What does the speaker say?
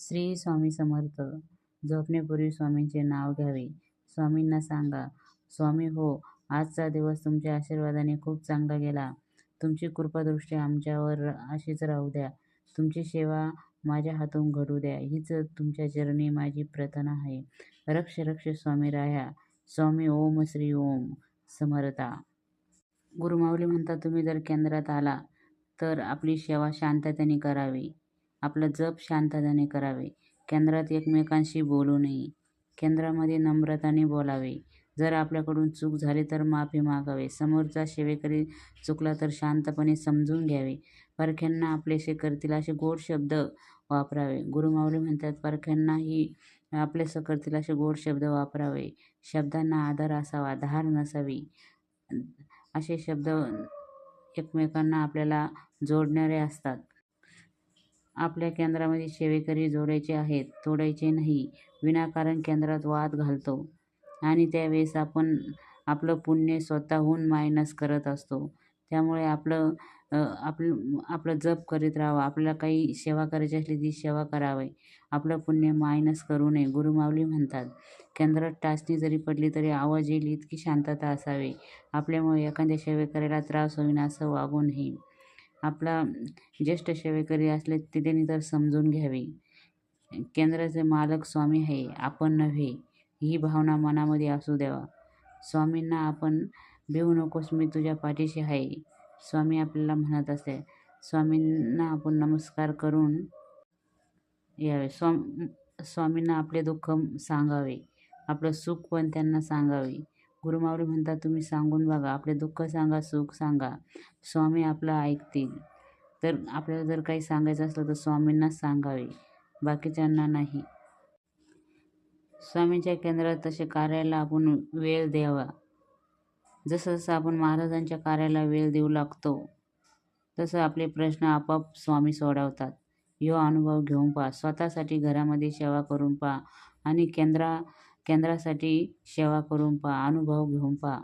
श्री स्वामी समर्थ. झोपण्यापूर्वी स्वामींचे नाव घ्यावे. स्वामींना सांगा स्वामी हो आजचा दिवस तुमच्या आशीर्वादाने खूप चांगला गेला. तुमची कृपादृष्टी आमच्यावर अशीच राहू द्या. तुमची सेवा माझ्या हातून घडू द्या. हीच तुमच्या चरणी माझी प्रार्थना आहे. रक्ष रक्ष स्वामी राया स्वामी ओम श्री ओम. समर्था गुरुमाऊली म्हणतात तुम्ही जर केंद्रात आला तर आपली सेवा शांततेने करावी. आपलं जप शांततेने करावे. केंद्रात एकमेकांशी बोलू नये. केंद्रामध्ये नम्रताने बोलावे. जर आपल्याकडून चूक झाली तर माफी मागावे. समोरचा सेवेकरी चुकला तर शांतपणे समजून घ्यावे. परख्यांना आपलेसे करतील असे गोड शब्द वापरावे. गुरुमाऊली म्हणतात परख्यांनाही आपलेसं करतील असे गोड शब्द वापरावे. शब्दांना आधार असावा धार नसावी. असे शब्द एकमेकांना आपल्याला जोडणारे असतात. आपल्या केंद्रामध्ये सेवेकरी जोडायचे आहेत तोडायचे नाही विनाकारण केंद्रात वाद घालतो. आणि त्यावेळेस आपण आपलं पुण्य स्वतःहून मायनस करत असतो. त्यामुळे आपलं आपलं आपलं जप करीत राहावं. आपल्याला काही सेवा करायची असली ती सेवा करावी. आपलं पुण्य मायनस करू नये. गुरुमाऊली म्हणतात केंद्रात टाचणी जरी पडली तरी आवाज येईल इतकी शांतता असावी. आपल्यामुळे एखाद्या सेवेकऱ्याला त्रास होईन असं वागू नये. आपला ज्येष्ठ सेवेकरी असले ते त्यांनी तर समजून घ्यावे. केंद्राचे मालक स्वामी आहे आपण नव्हे. ही भावना मनामध्ये असू द्यावा. स्वामींना आपण भिवू नकोस मी तुझ्या पाठीशी आहे. स्वामी आपल्याला म्हणत असे. स्वामींना आपण नमस्कार करून यावे. स्वाम स्वामींना आपले दुःख सांगावे. आपलं सुख पण त्यांना सांगावे. गुरुमाऊली म्हणतात तुम्ही सांगून बघा आपले दुःख सांगा सुख सांगा. स्वामी आपलं ऐकतील. तर आपल्याला जर काही सांगायचं असलं तर स्वामींनाच सांगावे बाकीच्यांना नाही. स्वामींच्या केंद्रात तसे कार्याला आपण वेळ द्यावा. जसं जसं आपण महाराजांच्या कार्याला वेळ देऊ लागतो तसं आपले प्रश्न आपाप स्वामी सोडवतात. ह्यो अनुभव घेऊन पहा. स्वतःसाठी घरामध्ये सेवा करून पहा. आणि केंद्रा केंद्रासाठी सेवा करून पहा अनुभव घेऊन पहा.